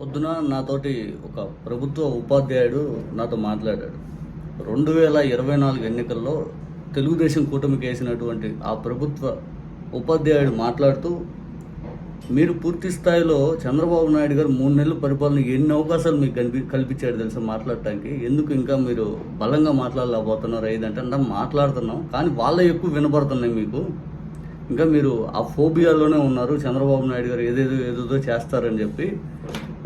పొద్దున నాతోటి ఒక ప్రభుత్వ ఉపాధ్యాయుడు నాతో మాట్లాడాడు. రెండు వేల ఇరవై నాలుగు ఎన్నికల్లో తెలుగుదేశం కూటమికి వేసినటువంటి ఆ ప్రభుత్వ ఉపాధ్యాయుడు మాట్లాడుతూ మీరు పూర్తి స్థాయిలో చంద్రబాబు నాయుడు గారు మూడు నెలల పరిపాలన ఎన్ని అవకాశాలు మీకు కల్పి కల్పించాడు తెలుసా మాట్లాడటానికి? ఎందుకు ఇంకా మీరు బలంగా మాట్లాడలేకపోతున్నారు? ఏదంటే అంటే మాట్లాడుతున్నాం కానీ వాళ్ళే ఎక్కువ వినపడుతున్నాయి మీకు. ఇంకా మీరు ఆ ఫోబియాలోనే ఉన్నారు. చంద్రబాబు నాయుడు గారు ఏదేదో ఏదేదో చేస్తారని చెప్పి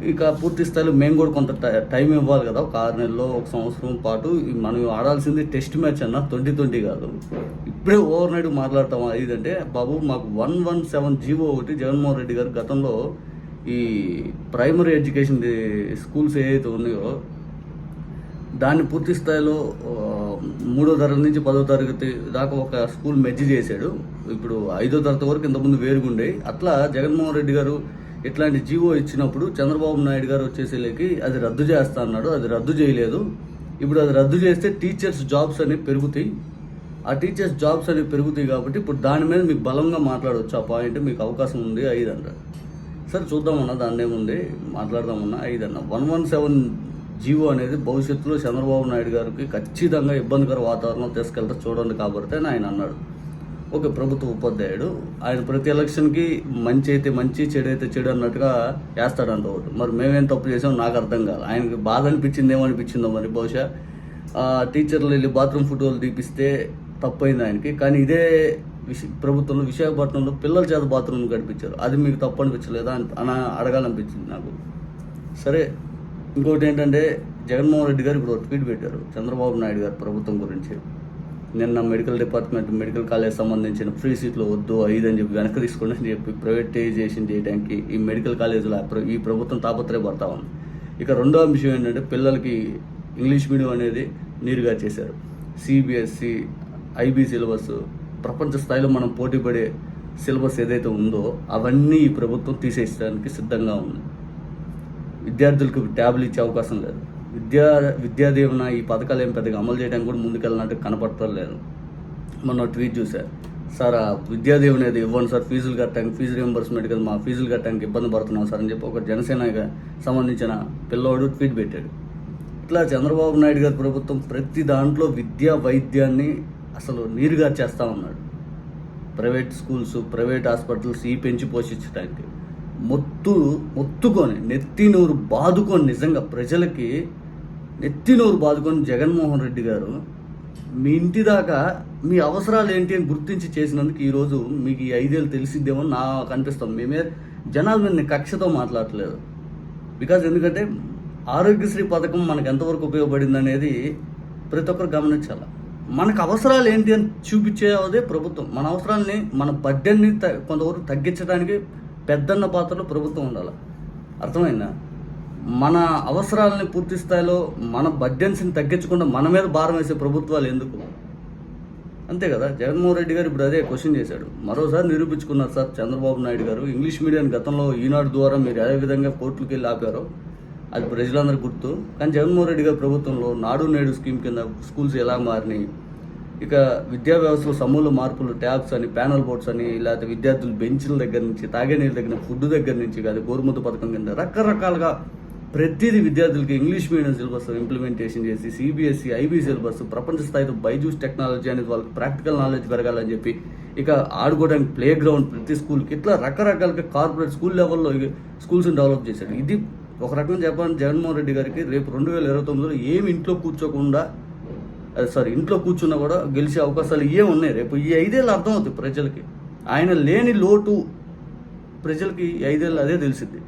ఇక పూర్తి స్థాయిలో మేము కూడా కొంత టై- టైం ఇవ్వాలి కదా. ఒక ఆరు నెలల్లో ఒక సంవత్సరం పాటు మనం ఆడాల్సింది టెస్ట్ మ్యాచ్ అన్న ట్వంటీ ట్వంటీ కాదు. ఇప్పుడే ఓవర్ నైట్ మాట్లాడతాం ఇదంటే బాబు మాకు వన్ వన్ సెవెన్ జీవో ఒకటి జగన్మోహన్ రెడ్డి గారు గతంలో ఈ ప్రైమరీ ఎడ్యుకేషన్ స్కూల్స్ ఏవైతే ఉన్నాయో దాన్ని పూర్తి స్థాయిలో మూడో తరగతి నుంచి పదో తరగతి దాకా ఒక స్కూల్ మెజ్జి చేశాడు. ఇప్పుడు ఐదో తరగతి వరకు ఇంతకుముందు వేరుగుండే అట్లా జగన్మోహన్ రెడ్డి గారు ఇట్లాంటి జీవో ఇచ్చినప్పుడు చంద్రబాబు నాయుడు గారు వచ్చేసేలేకి అది రద్దు చేస్తా అన్నాడు అది రద్దు చేయలేదు. ఇప్పుడు అది రద్దు చేస్తే టీచర్స్ జాబ్స్ అనేవి పెరుగుతాయి. ఆ టీచర్స్ జాబ్స్ అనేవి పెరుగుతాయి కాబట్టి ఇప్పుడు దాని మీద మీకు బలంగా మాట్లాడవచ్చు ఆ పాయింట్ మీకు అవకాశం ఉంది ఐదు అంటారు సరే చూద్దామన్నా దాన్ని ఏముంది? మాట్లాడదామన్నా ఐదు అన్న. వన్ వన్ సెవెన్ జీవో అనేది భవిష్యత్తులో చంద్రబాబు నాయుడు గారికి ఖచ్చితంగా ఇబ్బందికర వాతావరణం తీసుకెళ్తా చూడండి కాబట్టి అని ఆయన అన్నాడు. ఒక ప్రభుత్వ ఉపాధ్యాయుడు. ఆయన ప్రతి ఎలక్షన్కి మంచి అయితే మంచి చెడు అయితే చెడు అన్నట్టుగా వేస్తాడంట ఒకటి మరి మేమేం తప్పు చేసాం నాకు అర్థం కాదు. ఆయనకి బాధ అనిపించింది ఏమనిపించిందో మరి బహుశా ఆ, టీచర్లు వెళ్ళి బాత్రూమ్ ఫోటోలు తీపిస్తే తప్పైంది ఆయనకి. కానీ ఇదే విశ ప్రభుత్వంలో విశాఖపట్నంలో పిల్లల చేత బాత్రూమ్ గడిపించారు అది మీకు తప్పు అనిపించలేదా అని అని అడగాలనిపించింది నాకు. సరే ఇంకోటి ఏంటంటే జగన్మోహన్ రెడ్డి గారు ఇప్పుడు ఒక ట్వీట్ పెట్టారు. చంద్రబాబు నాయుడు గారు ప్రభుత్వం గురించి. నిన్న మెడికల్ డిపార్ట్మెంట్ మెడికల్ కాలేజ్ సంబంధించిన ఫ్రీ సీట్లు వద్దు ఐదు అని చెప్పి వెనక్కి తీసుకోండి అని చెప్పి ప్రైవేటైజేషన్ చేయడానికి ఈ మెడికల్ కాలేజీలో ఈ ప్రభుత్వం తాపత్రయపడతా ఉంది. ఇక రెండో అంశం ఏంటంటే పిల్లలకి ఇంగ్లీష్ మీడియం అనేది నీరుగా చేశారు. సిబిఎస్సి ఐబీ సిలబస్ ప్రపంచ స్థాయిలో మనం పోటీపడే సిలబస్ ఏదైతే ఉందో అవన్నీ ఈ ప్రభుత్వం తీసేయడానికి సిద్ధంగా ఉంది. విద్యార్థులకు ట్యాబ్లు ఇచ్చే అవకాశం లేదు. విద్యా విద్యాదీవన ఈ పథకాలు ఏం పెద్దగా అమలు చేయడానికి కూడా ముందుకెళ్ళినట్టు కనపడటం లేదు మొన్న ట్వీట్ చూశారు సార్ ఆ విద్యాదీవన ఏది ఇవ్వండి సార్ ఫీజులు కట్టడానికి ఫీజు రియంబర్స్మెంట్ కదా మా ఫీజులు కట్టడానికి ఇబ్బంది పడుతున్నాం సార్ అని చెప్పి ఒక జనసేనకి సంబంధించిన పిల్లోడు ట్వీట్ పెట్టాడు. ఇట్లా చంద్రబాబు నాయుడు గారి ప్రభుత్వం ప్రతి దాంట్లో విద్యా వైద్యాన్ని అసలు నీరుగా చేస్తూ ఉన్నాడు. ప్రైవేట్ స్కూల్స్ ప్రైవేట్ హాస్పిటల్స్ ఈ పెంచి పోషించడానికి మొత్తు మొత్తుకొని నెత్తి నూరు బాదుకొని నిజంగా ప్రజలకి నెత్తి నోరు బాదుకొని జగన్మోహన్ రెడ్డి గారు మీ ఇంటి దాకా మీ అవసరాలు ఏంటి అని గుర్తించి చేసినందుకు ఈరోజు మీకు ఈ ఐదేళ్ళు తెలిసిద్దేమో నాకు అనిపిస్తుంది. మేమే జనాల మీద కక్షతో మాట్లాడట్లేదు బికాజ్ ఎందుకంటే ఆరోగ్యశ్రీ పథకం మనకు ఎంతవరకు ఉపయోగపడింది అనేది ప్రతి ఒక్కరు గమనించాలి. మనకు అవసరాలు ఏంటి అని చూపించేదే ప్రభుత్వం. మన అవసరాలని మన బడ్డెన్ని కొంతవరకు తగ్గించడానికి పెద్దన్న పాత్రలో ప్రభుత్వం ఉండాలి. అర్థమైందా? మన అవసరాలని పూర్తి స్థాయిలో మన బడ్జెన్స్ని తగ్గించకుండా మన మీద భారం వేసే ప్రభుత్వాలు ఎందుకు? అంతే కదా? జగన్మోహన్ రెడ్డి గారు ఇప్పుడు అదే క్వశ్చన్ చేశాడు. మరోసారి నిరూపించుకున్నారు సార్ చంద్రబాబు నాయుడు గారు. ఇంగ్లీష్ మీడియాన్ని గతంలో ఈనాడు ద్వారా మీరు ఏ విధంగా కోర్టులకు వెళ్ళి ఆపారో అది ప్రజలందరూ గుర్తు. కానీ జగన్మోహన్ రెడ్డి గారి ప్రభుత్వంలో నాడు నేడు స్కీమ్ కింద స్కూల్స్ ఎలా మారినాయి? ఇక విద్యా వ్యవస్థలో సమూల మార్పులు ట్యాబ్స్ అని ప్యానల్ బోర్డ్స్ అని లేకపోతే విద్యార్థులు బెంచ్ల దగ్గర నుంచి తాగే నీళ్ళ దగ్గర ఫుడ్ దగ్గర నుంచి కాదు గోరుముద్ద పథకం కింద రకరకాలుగా ప్రతిదీ విద్యార్థులకి ఇంగ్లీష్ మీడియం సిలబస్ ఇంప్లిమెంటేషన్ చేసి సిబిఎస్ఈ ఐబీ సిలబస్ ప్రపంచ స్థాయిలో బైజూస్ టెక్నాలజీ అనేది వాళ్ళకి ప్రాక్టికల్ నాలెడ్జ్ పెరగాలని చెప్పి ఇక ఆడుకోవడానికి ప్లే గ్రౌండ్ ప్రతి స్కూల్కి ఇట్లా రకరకాలుగా కార్పొరేట్ స్కూల్ లెవెల్లో స్కూల్స్ని డెవలప్ చేశాడు ఇది ఒక రకంగా చెప్పాలని జగన్మోహన్ రెడ్డి గారికి రేపు రెండు వేల ఇరవై తొమ్మిదిలో ఏమి ఇంట్లో కూర్చోకుండా సారీ ఇంట్లో కూర్చున్నా కూడా గెలిచే అవకాశాలు ఇవే ఉన్నాయి. రేపు ఈ ఐదేళ్ళు అర్థమవుతాయి ప్రజలకి. ఆయన లేని లోటు ప్రజలకి ఈ ఐదేళ్ళు అదే తెలిసింది.